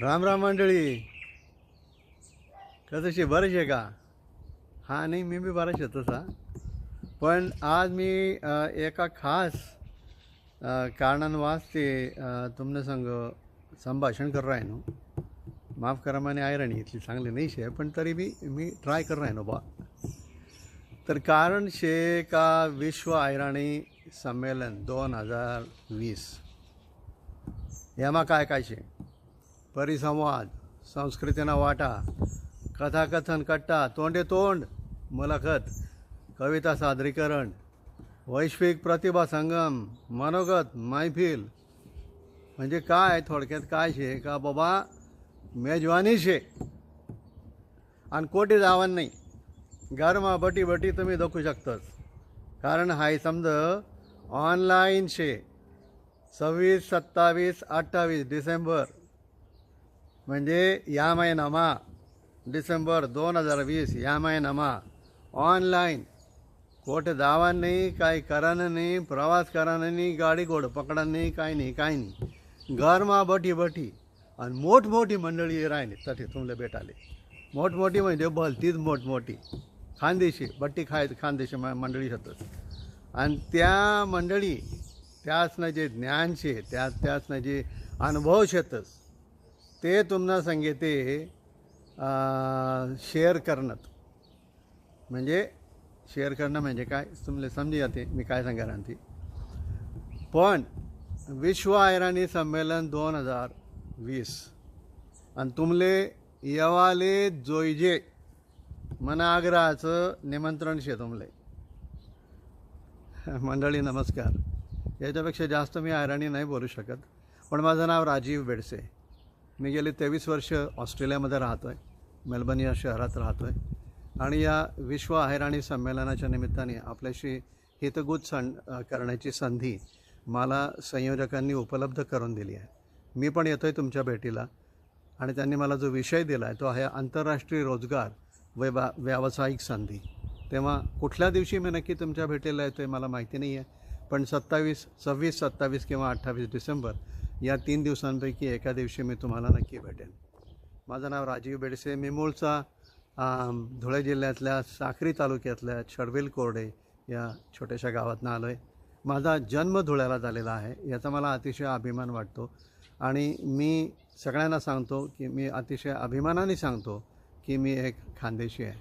राम राम मंडळी. कसं बरेच आहे का? हां नाही मी बी बराच आहे तसा. पण आज मी एका खास अ, कारणांवास्ते तुमनं तुमने संग संभाषण कर राहिनो माफ करा माने आयरणी इथली चांगली नाही शे पण तरी बी मी ट्राय कर राहिनो बा. तर कारण शे का विश्व आयराणी संमेलन दोन हजार वीस? एमा काय काय शे? परिसंवाद संस्कृतीना वाटा कथाकथन कट्टा तोंडे तोंड मुलाखत कविता सादरीकरण वैश्विक प्रतिभा संगम मनोगत मैफिल. म्हणजे काय थोडक्यात काय शे? का बाबा मेजवानी शे आणि कोटी जावन. नाही गरमा बटी बटी तुम्ही दाखवू शकतस. कारण हाय समज ऑनलाईन शे. सव्वीस सत्तावीस अठ्ठावीस डिसेंबर. म्हणजे या महिनामा डिसेंबर दोन हजार वीस या महिनामा ऑनलाईन. कोठे जावा नाही काही करानं नाही प्रवास करानं नाही गाडी घोड पकडा नाही काही नाही काही नाही. घरमा बटी बटी. आणि मोठमोठी मंडळी राहिली तसे तुमले भेटाले. मोठमोठी म्हणजे भलतीच मोठमोठी. खानदेशी बट्टी खाय खानदेशी मंडळी होतच. आणि त्या मंडळी त्यासनं जे ज्ञान शे त्या त्यासनं जे अनुभव शेतच ते तुम्हाला सांगते शेअर करणं म्हणजे शेअर करणं म्हणजे काय? तुमले समजी जाते मी काय सांगा ती पण विश्व आयराणी संमेलन दोन हजार वीस. आणि तुमले येवाले जोयजे मना आग्रहाचं निमंत्रण शे तुमले. मंडळी नमस्कार. याच्यापेक्षा जास्त मी आयराणी नाही बोलू शकत. पण माझं नाव राजीव बेडसे. मी गेली तेवीस वर्ष ऑस्ट्रेलियामध्ये राहतो आहे मेलबर्न या शहरात राहतो आहे आणि या विश्व आहेराणी संमेलनाच्या निमित्ताने आपल्याशी हितगुज सं करण्याची संधी मला संयोजकांनी उपलब्ध करून दिली आहे. मी पण येतो आहे तुमच्या भेटीला आणि त्यांनी मला जो विषय दिला आहे तो आहे आंतरराष्ट्रीय रोजगार व व्यावसायिक संधी. तेव्हा कुठल्या दिवशी मी नक्की तुमच्या भेटीला येतो आहे मला माहिती नाही आहे पण सत्तावीस सव्वीस सत्तावीस किंवा अठ्ठावीस डिसेंबर या तीन दिवसांपैकी एका दिवशी मी तुम्हाला नक्की भेटेन. माझं नाव राजीव बेडसे मी मूळचा धुळे जिल्ह्यातल्या साखरी तालुक्यातल्या छडवेल कोरडे या छोट्याशा गावातनं आलो आहे माझा जन्म धुळ्याला झालेला आहे याचा मला अतिशय अभिमान वाटतो. आणि मी सगळ्यांना सांगतो की मी अतिशय अभिमानाने सांगतो की मी एक खानदेशी आहे.